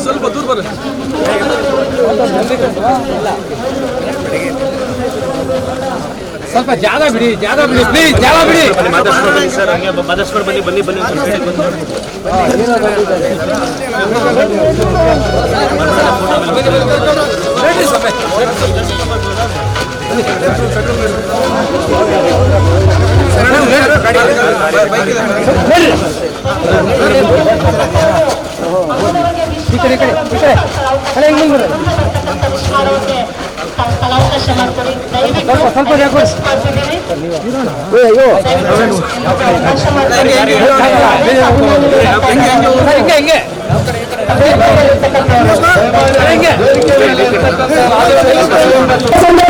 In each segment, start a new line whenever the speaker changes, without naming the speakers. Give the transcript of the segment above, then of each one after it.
ಸ್ವಲ್ಪ ದೂರ ಬರ್ರಿ
ಸ್ವಲ್ಪ ಜಾಗ ಬಿಡಿ ಜಾಗ ಬಿಡಿ ಪ್ಲೀಸ್ ಜಾಗ ಬಿಡಿ
ಮಾತಾಡ್ಸ್ಕೊಂಡು ಬನ್ನಿ ಬನ್ನಿ ಬನ್ನಿ ಬನ್ನಿ
ಈ ಕಡೆ ಈ ಕಡೆ ಈ ಕಡೆ ಸ್ವಲ್ಪ ಸ್ವಲ್ಪ ಕೊಡಿ. ಹಿಂಗೆ ಹಿಂಗೆ ಹಿಂಗೆ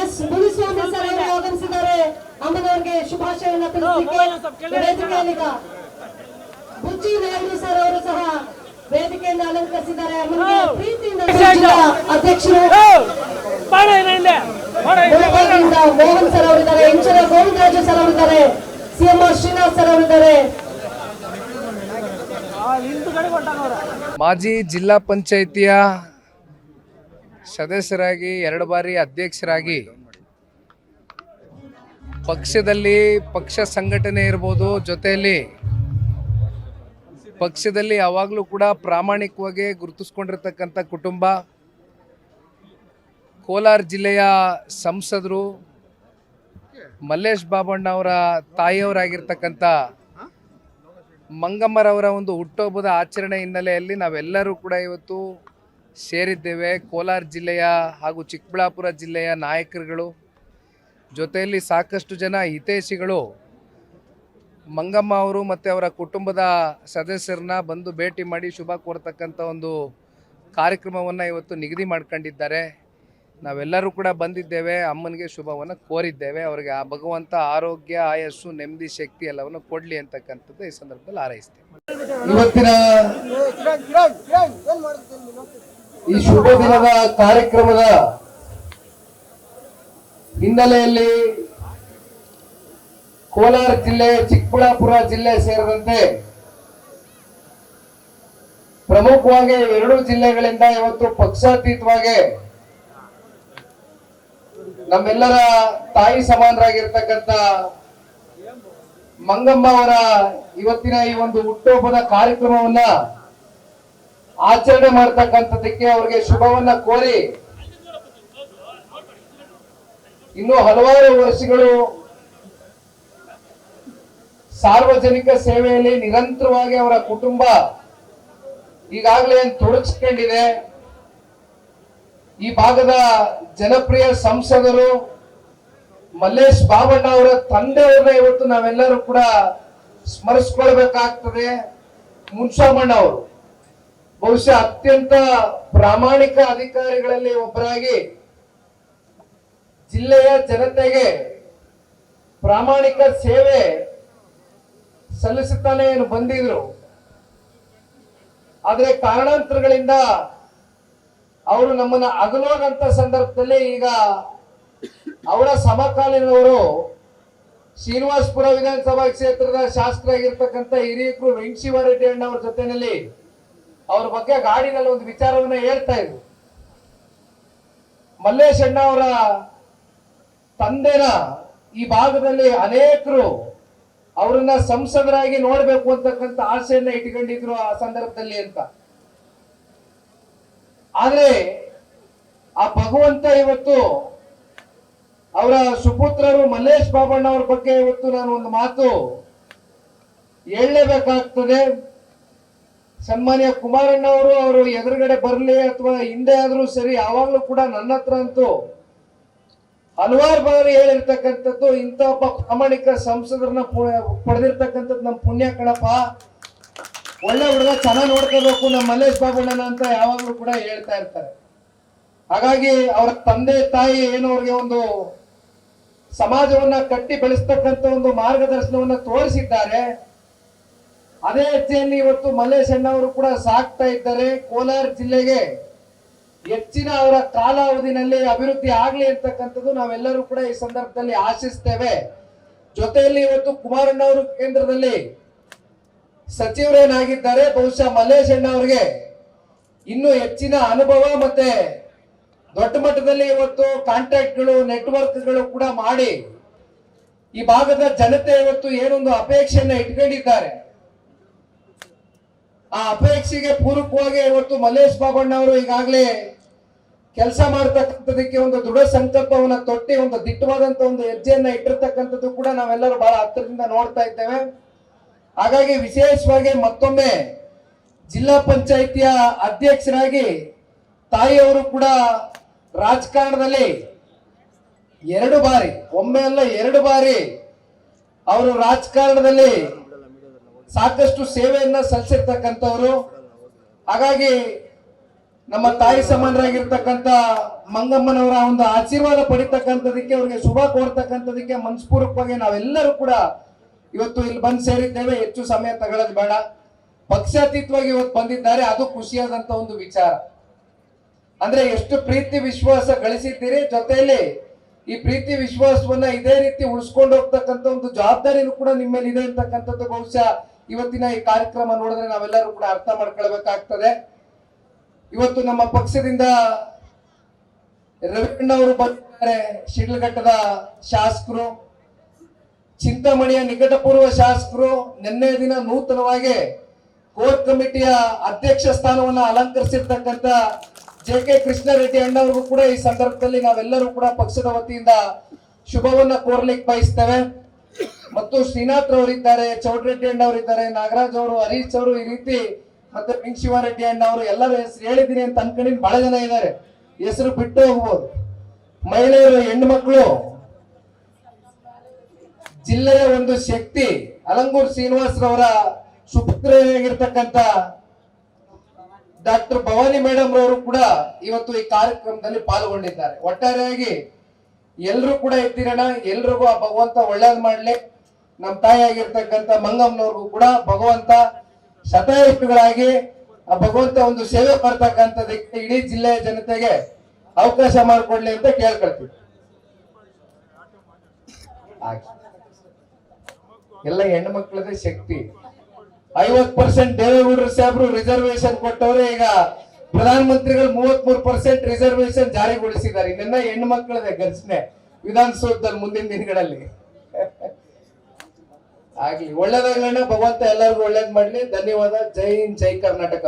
ಎಸ್ ಮುನಿಸ್ವಾಮಿ ಸರ್ ಅವರು ಆಗಮಿಸಿದ್ದಾರೆ. ಅಮ್ಮನವರಿಗೆ ಶುಭಾಶಯವನ್ನು ತಿಳಿಸಲಿಕ್ಕೆ ವೇದಿಕೆಯಲ್ಲೀಗ ಬುಚ್ಚಿ ನಾಯ್ಡು ಸರ್ ಅವರು ಸಹ ವೇದಿಕೆಯನ್ನು ಅಲಂಕರಿಸಿದ್ದಾರೆ. ಅಮ್ಮನಿಗೆ ಪ್ರೀತಿಯಿಂದ ಜಿಲ್ಲಾ ಅಧ್ಯಕ್ಷರು ಬೆಳಗಾವಿಯಿಂದ ಮೋಹನ್ ಸರ್ ಅವರಿದ್ದಾರೆ. ಇಂಚರ ಗೋವಿಂದರಾಜು ಸರ್ ಅವರಿದ್ದಾರೆ. ಸಿಎಂ ಶ್ರೀನಿವಾಸ್ ಸರ್ ಅವರಿದ್ದಾರೆ.
ಮಾಜಿ ಜಿಲ್ಲಾ ಪಂಚಾಯಿತಿಯ ಸದಸ್ಯರಾಗಿ, ಎರಡು ಬಾರಿ ಅಧ್ಯಕ್ಷರಾಗಿ ಪಕ್ಷದಲ್ಲಿ ಪಕ್ಷ ಸಂಘಟನೆ ಇರ್ಬೋದು, ಜೊತೆಯಲ್ಲಿ ಪಕ್ಷದಲ್ಲಿ ಯಾವಾಗಲೂ ಕೂಡ ಪ್ರಾಮಾಣಿಕವಾಗಿ ಗುರುತಿಸ್ಕೊಂಡಿರ್ತಕ್ಕಂಥ ಕುಟುಂಬ. ಕೋಲಾರ ಜಿಲ್ಲೆಯ ಸಂಸದರು, ಮಲ್ಲೇಶ್ ಬಾಬಣ್ಣ ಅವರ ತಾಯಿಯವರಾಗಿರ್ತಕ್ಕಂಥ ಮಂಗಮ್ಮರವರ ಒಂದು ಹುಟ್ಟುಹಬ್ಬದ ಆಚರಣೆ ಹಿನ್ನೆಲೆಯಲ್ಲಿ ನಾವೆಲ್ಲರೂ ಕೂಡ ಇವತ್ತು ಸೇರಿದ್ದೇವೆ. ಕೋಲಾರ ಜಿಲ್ಲೆಯ ಹಾಗೂ ಚಿಕ್ಕಬಳ್ಳಾಪುರ ಜಿಲ್ಲೆಯ ನಾಯಕರುಗಳು. ಜೊತೆಯಲ್ಲಿ ಸಾಕಷ್ಟು ಜನ ಹಿತೈಷಿಗಳು. ಮಂಗಮ್ಮ ಅವರು ಮತ್ತು ಅವರ ಕುಟುಂಬದ ಸದಸ್ಯರನ್ನ ಬಂದು ಭೇಟಿ ಮಾಡಿ ಶುಭ ಕೋರ್ತಕ್ಕಂಥ ಒಂದು ಕಾರ್ಯಕ್ರಮವನ್ನು ಇವತ್ತು ನಿಗದಿ ಮಾಡ್ಕೊಂಡಿದ್ದಾರೆ. ನಾವೆಲ್ಲರೂ ಕೂಡ ಬಂದಿದ್ದೇವೆ. ಅಮ್ಮನಿಗೆ ಶುಭವನ್ನು ಕೋರಿದ್ದೇವೆ. ಅವರಿಗೆ ಆ ಭಗವಂತ ಆರೋಗ್ಯ ಆಯಸ್ಸು ನೆಮ್ಮದಿ ಶಕ್ತಿ ಎಲ್ಲವನ್ನು ಕೊಡಲಿ ಅಂತಕ್ಕಂಥದ್ದು ಈ ಸಂದರ್ಭದಲ್ಲಿ ಹಾರೈಸ್ತೇವೆ.
ಇವತ್ತಿನ ಈ ಶುಭ ದಿನದ ಕಾರ್ಯಕ್ರಮದ ಹಿನ್ನೆಲೆಯಲ್ಲಿ ಕೋಲಾರ ಜಿಲ್ಲೆ, ಚಿಕ್ಕಬಳ್ಳಾಪುರ ಜಿಲ್ಲೆ ಸೇರಿದಂತೆ ಪ್ರಮುಖವಾಗಿ ಎರಡು ಜಿಲ್ಲೆಗಳಿಂದ ಇವತ್ತು ಪಕ್ಷಾತೀತವಾಗಿ ನಮ್ಮೆಲ್ಲರ ತಾಯಿ ಸಮಾನರಾಗಿರ್ತಕ್ಕಂಥ ಮಂಗಮ್ಮ ಅವರ ಇವತ್ತಿನ ಈ ಒಂದು ಹುಟ್ಟುಹಬ್ಬದ ಕಾರ್ಯಕ್ರಮವನ್ನ ಆಚರಣೆ ಮಾಡ್ತಕ್ಕಂಥದ್ದಕ್ಕೆ ಅವರಿಗೆ ಶುಭವನ್ನ ಕೋರಿ. ಇನ್ನು ಹಲವಾರು ವರ್ಷಗಳು ಸಾರ್ವಜನಿಕ ಸೇವೆಯಲ್ಲಿ ನಿರಂತರವಾಗಿ ಅವರ ಕುಟುಂಬ ಈಗಾಗಲೇ ತೊಡಗಿಸ್ಕೊಂಡಿದೆ ಈ ಭಾಗದ ಜನಪ್ರಿಯ ಸಂಸದರು ಮಲ್ಲೇಶ್ ಬಾಬಣ್ಣ ಅವರ ತಂದೆಯವ್ರನ್ನ ಇವತ್ತು ನಾವೆಲ್ಲರೂ ಕೂಡ ಸ್ಮರಿಸ್ಕೊಳ್ಬೇಕಾಗ್ತದೆ. ಮುನ್ಸಾಮಣ್ಣ ಅವರು. ಬಹುಶಃ ಅತ್ಯಂತ ಪ್ರಾಮಾಣಿಕ ಅಧಿಕಾರಿಗಳಲ್ಲಿ ಒಬ್ಬರಾಗಿ ಜಿಲ್ಲೆಯ ಜನತೆಗೆ ಪ್ರಾಮಾಣಿಕ ಸೇವೆ ಸಲ್ಲಿಸುತ್ತಾನೆ ಏನು ಬಂದಿದ್ರು. ಆದ್ರೆ ಕಾರಣಾಂತರಗಳಿಂದ ಅವರು ನಮ್ಮನ್ನ ಅಗಲೋಗಂತ ಸಂದರ್ಭದಲ್ಲಿ ಈಗ ಅವರ ಸಮಕಾಲೀನವರು ಶ್ರೀನಿವಾಸಪುರ ವಿಧಾನಸಭಾ ಕ್ಷೇತ್ರದ ಶಾಸಕರಾಗಿರ್ತಕ್ಕಂಥ ಹಿರಿಯಕರು ವೆಂಕಶಿವಾರೆಡ್ಡಿ ಅಣ್ಣ ಅಣ್ಣವ್ರ ಜೊತೆನಲ್ಲಿ ಅವ್ರ ಬಗ್ಗೆ ಗಾಡಿನಲ್ಲಿ ಒಂದು ವಿಚಾರವನ್ನ ಹೇಳ್ತಾ ಇದ್ರು. ಮಲ್ಲೇಶ್ ಅಣ್ಣ ಅವರ ತಂದೆನ ಈ ಭಾಗದಲ್ಲಿ ಅನೇಕರು ಅವರನ್ನ ಸಂಸದರಾಗಿ ನೋಡ್ಬೇಕು ಅಂತಕ್ಕಂಥ ಆಸೆಯನ್ನ ಇಟ್ಕೊಂಡಿದ್ರು ಆ ಸಂದರ್ಭದಲ್ಲಿ ಅಂತ. ಆದ್ರೆ ಆ ಭಗವಂತ ಇವತ್ತು ಅವರ ಸುಪುತ್ರರು ಮಲ್ಲೇಶ್ ಬಾಬಣ್ಣ ಅವ್ರ ಬಗ್ಗೆ ಇವತ್ತು ನಾನು ಒಂದು ಮಾತು ಹೇಳಲೇಬೇಕಾಗ್ತದೆ. ಸನ್ಮಾನ್ಯ ಕುಮಾರಣ್ಣ ಅವರು ಅವರು ಎದುರುಗಡೆ ಬರಲಿ ಅಥವಾ ಹಿಂದೆ ಆದ್ರೂ ಸರಿ, ಯಾವಾಗಲೂ ಕೂಡ ನನ್ನ ಹತ್ರ ಅಂತೂ ಹಲವಾರು ಬಾರಿ ಹೇಳಿರ್ತಕ್ಕಂಥದ್ದು, ಇಂಥ ಒಬ್ಬ ಪ್ರಾಮಾಣಿಕ ಸಂಸದರನ್ನ ಪಡೆದಿರ್ತಕ್ಕಂಥದ್ದು ನಮ್ಮ ಪುಣ್ಯ ಕಣಪ್ಪ. ಒಳ್ಳೆ ಹುಡುಗ, ಚೆನ್ನಾಗಿ ನೋಡ್ಕೋಬೇಕು, ನಮ್ಮ ಮಲ್ಲೇಶ್ ಬಾಬಣ್ಣನ ಅಂತ ಯಾವಾಗಲೂ ಕೂಡ ಹೇಳ್ತಾ ಇರ್ತಾರೆ. ಹಾಗಾಗಿ ಅವರ ತಂದೆ, ತಾಯಿ ಏನು ಅವ್ರಿಗೆ ಒಂದು ಸಮಾಜವನ್ನ ಕಟ್ಟಿ ಬೆಳೆಸ್ತಕ್ಕಂಥ ಒಂದು ಮಾರ್ಗದರ್ಶನವನ್ನ ತೋರಿಸಿದ್ದಾರೆ. ಅದೇ ರೀತಿಯಲ್ಲಿ ಇವತ್ತು ಮಲ್ಲೇಶ್ ಅಣ್ಣವರು ಕೂಡ ಸಾಕ್ತಾ ಇದ್ದಾರೆ ಕೋಲಾರ ಜಿಲ್ಲೆಗೆ. ಹೆಚ್ಚಿನ ಅವರ ಕಾಲಾವಧಿನಲ್ಲಿ ಅಭಿವೃದ್ಧಿ ಆಗ್ಲಿ ಅಂತಕ್ಕಂಥದ್ದು ನಾವೆಲ್ಲರೂ ಕೂಡ ಈ ಸಂದರ್ಭದಲ್ಲಿ ಆಶಿಸ್ತೇವೆ. ಜೊತೆಯಲ್ಲಿ ಇವತ್ತು ಕುಮಾರಣ್ಣವರು ಕೇಂದ್ರದಲ್ಲಿ ಸಚಿವರೇನಾಗಿದ್ದಾರೆ, ಬಹುಶಃ ಮಲ್ಲೇಶ್ ಅಣ್ಣವರಿಗೆ ಇನ್ನೂ ಹೆಚ್ಚಿನ ಅನುಭವ ಮತ್ತೆ ದೊಡ್ಡ ಮಟ್ಟದಲ್ಲಿ ಇವತ್ತು ಕಾಂಟ್ಯಾಕ್ಟ್ಗಳು, ನೆಟ್ವರ್ಕ್ಗಳು ಕೂಡ ಮಾಡಿ ಈ ಭಾಗದ ಜನತೆ ಇವತ್ತು ಏನೊಂದು ಅಪೇಕ್ಷೆಯನ್ನ ಇಟ್ಕೊಂಡಿದ್ದಾರೆ. ಆ ಅಪೇಕ್ಷೆಗೆ ಪೂರಕವಾಗಿ ಇವತ್ತು ಮಲ್ಲೇಶ್ ಬಾಬಣ್ಣ ಅವರು ಈಗಾಗಲೇ ಕೆಲಸ ಮಾಡ್ತಕ್ಕಂಥದಕ್ಕೆ ಒಂದು ದೃಢ ಸಂಕಲ್ಪವನ್ನ ತೊಟ್ಟಿ, ಒಂದು ದಿಟ್ಟವಾದಂತ ಒಂದು ಹೆಜ್ಜೆಯನ್ನ ಇಟ್ಟಿರ್ತಕ್ಕಂಥದ್ದು ಕೂಡ ನಾವೆಲ್ಲರೂ ಬಹಳ ಹತ್ತಿರದಿಂದ ನೋಡ್ತಾ ಇದ್ದೇವೆ. ಹಾಗಾಗಿ ವಿಶೇಷವಾಗಿ ಮತ್ತೊಮ್ಮೆ ಜಿಲ್ಲಾ ಪಂಚಾಯಿತಿಯ ಅಧ್ಯಕ್ಷರಾಗಿ ತಾಯಿಯವರು ಕೂಡ ರಾಜಕಾರಣದಲ್ಲಿ ಎರಡು ಬಾರಿ, ಒಮ್ಮೆ ಅಲ್ಲ ಎರಡು ಬಾರಿ ಅವರು ರಾಜಕಾರಣದಲ್ಲಿ ಸಾಕಷ್ಟು ಸೇವೆಯನ್ನ ಸಲ್ಲಿಸಿರ್ತಕ್ಕಂಥವ್ರು. ಹಾಗಾಗಿ ನಮ್ಮ ತಾಯಿ ಸಮಾನರಾಗಿರ್ತಕ್ಕಂಥ ಮಂಗಮ್ಮನವರ ಒಂದು ಆಶೀರ್ವಾದ ಪಡಿತಕ್ಕಂಥದಕ್ಕೆ ಅವ್ರಿಗೆ ಶುಭ ಕೋರ್ತಕ್ಕಂಥದಕ್ಕೆ ಮನಸ್ಪೂರ್ವಕವಾಗಿ ನಾವೆಲ್ಲರೂ ಕೂಡ ಇವತ್ತು ಇಲ್ಲಿ ಬಂದು ಸೇರಿದ್ದೇವೆ. ಹೆಚ್ಚು ಸಮಯ ತಗೊಳ್ಳೋದು ಬೇಡ. ಪಕ್ಷಾತೀತವಾಗಿ ಇವತ್ತು ಬಂದಿದ್ದಾರೆ. ಅದು ಖುಷಿಯಾದಂತ ಒಂದು ವಿಚಾರ. ಅಂದ್ರೆ ಎಷ್ಟು ಪ್ರೀತಿ ವಿಶ್ವಾಸ ಗಳಿಸಿದ್ದೀರಿ. ಜೊತೆಯಲ್ಲಿ ಈ ಪ್ರೀತಿ ವಿಶ್ವಾಸವನ್ನ ಇದೇ ರೀತಿ ಉಳಿಸ್ಕೊಂಡು ಹೋಗ್ತಕ್ಕಂಥ ಒಂದು ಜವಾಬ್ದಾರಿನೂ ಕೂಡ ನಿಮ್ಮ ಇದೆ ಅಂತಕ್ಕಂಥದ್ದು ಬಹುಶಃ ಇವತ್ತಿನ ಈ ಕಾರ್ಯಕ್ರಮ ನೋಡಿದ್ರೆ ನಾವೆಲ್ಲರೂ ಕೂಡ ಅರ್ಥ ಮಾಡ್ಕೊಳ್ಬೇಕಾಗ್ತದೆ. ಇವತ್ತು ನಮ್ಮ ಪಕ್ಷದಿಂದ ರವಿಣ್ಣ ಅವರು ಬಂದಿದ್ದಾರೆ, ಶಿಡ್ಲಘಟ್ಟದ ಶಾಸಕರು. ಚಿಂತಾಮಣಿಯ ನಿಕಟಪೂರ್ವ ಶಾಸಕರು ನಿನ್ನೆ ದಿನ ನೂತನವಾಗಿ ಕೋರ್ ಕಮಿಟಿಯ ಅಧ್ಯಕ್ಷ ಸ್ಥಾನವನ್ನು ಅಲಂಕರಿಸಿರ್ತಕ್ಕಂಥ ಜೆ ಕೆ ಕೃಷ್ಣಾರೆಡ್ಡಿ ಅಣ್ಣವ್ರಿಗೂ ಕೂಡ ಈ ಸಂದರ್ಭದಲ್ಲಿ ನಾವೆಲ್ಲರೂ ಕೂಡ ಪಕ್ಷದ ವತಿಯಿಂದ ಶುಭವನ್ನ ಕೋರ್ಲಿಕ್ಕೆ ಬಯಸ್ತೇವೆ. ಮತ್ತು ಶ್ರೀನಾಥ್ ಅವರಿದ್ದಾರೆ ಚೌಡರೆಡ್ಡಿ ಅಣ್ಣ ಅವರಿದ್ದಾರೆ ನಾಗರಾಜ್ ಅವರು, ಹರೀಶ್ ಅವರು ಈ ರೀತಿ ಮತ್ತೆ ಪಿಂಕ್ ಶಿವಾರೆಡ್ಡಿ ಅಣ್ಣ ಅವರು ಎಲ್ಲರ ಹೆಸರು ಹೇಳಿದ್ದೀನಿ ಅಂತ ಅನ್ಕೊಂಡಿದ್ ಬಹಳ ಜನ ಇದ್ದಾರೆ. ಹೆಸರು ಬಿಟ್ಟು ಹೋಗ್ಬೋದು. ಮಹಿಳೆಯರು ಹೆಣ್ಣು ಮಕ್ಕಳು ಜಿಲ್ಲೆಯ ಒಂದು ಶಕ್ತಿ ಅಲಂಗೂರ್ ಶ್ರೀನಿವಾಸರವರ ಸುಪುತ್ರರಾಗಿರ್ತಕ್ಕಂಥ ಡಾಕ್ಟರ್ ಭವಾನಿ ಮೇಡಮ್ ರವರು ಕೂಡ ಇವತ್ತು ಈ ಕಾರ್ಯಕ್ರಮದಲ್ಲಿ ಪಾಲ್ಗೊಂಡಿದ್ದಾರೆ. ಒಟ್ಟಾರೆಯಾಗಿ ಎಲ್ಲರೂ ಕೂಡ ಇದ್ದೀರಣ ಎಲ್ರಿಗೂ ಆ ಭಗವಂತ ಒಳ್ಳೇದ್ ಮಾಡ್ಲಿ. ನಮ್ಮ ತಾಯಿ ಆಗಿರ್ತಕ್ಕಂಥ ಮಂಗಮ್ಮನವ್ರಿಗೂ ಕೂಡ ಭಗವಂತ ಶತಾಯಿಷ್ಟುಗಳಾಗಿ ಆ ಭಗವಂತ ಒಂದು ಸೇವೆ ಬರ್ತಕ್ಕಂಥದಕ್ಕೆ ಇಡೀ ಜಿಲ್ಲೆಯ ಜನತೆಗೆ ಅವಕಾಶ ಮಾಡಿಕೊಡ್ಲಿ ಅಂತ ಕೇಳ್ಕೊಳ್ತೀವಿ. ಎಲ್ಲ ಹೆಣ್ಣು ಮಕ್ಕಳದೇ ಶಕ್ತಿ. ಐವತ್ ಪರ್ಸೆಂಟ್ ದೇವೇಗೌಡರು ಸಾಹೇಬ್ರು ರಿಸರ್ವೇಶನ್ ಕೊಟ್ಟವ್ರೆ ಈಗ ಪ್ರಧಾನ ಮಂತ್ರಿಗಳು ಮೂವತ್ ಮೂರು ಪರ್ಸೆಂಟ್ ರಿಸರ್ವೇಶನ್ ಜಾರಿಗೊಳಿಸಿದ್ದಾರೆ. ಇದನ್ನ ಹೆಣ್ಣು ಮಕ್ಕಳದೇ ಘರ್ಷಣೆ ವಿಧಾನಸೌಧದಲ್ಲಿ ಮುಂದಿನ ದಿನಗಳಲ್ಲಿ. ಆಗ್ಲಿ ಒಳ್ಳೇದಾಗ್ಲಣ್ಣ ಭಗವಂತ ಎಲ್ಲರಿಗೂ ಒಳ್ಳೇದ್ ಮಾಡ್ಲಿ. ಧನ್ಯವಾದ. ಜೈ ಹಿಂದ್, ಜೈ ಕರ್ನಾಟಕ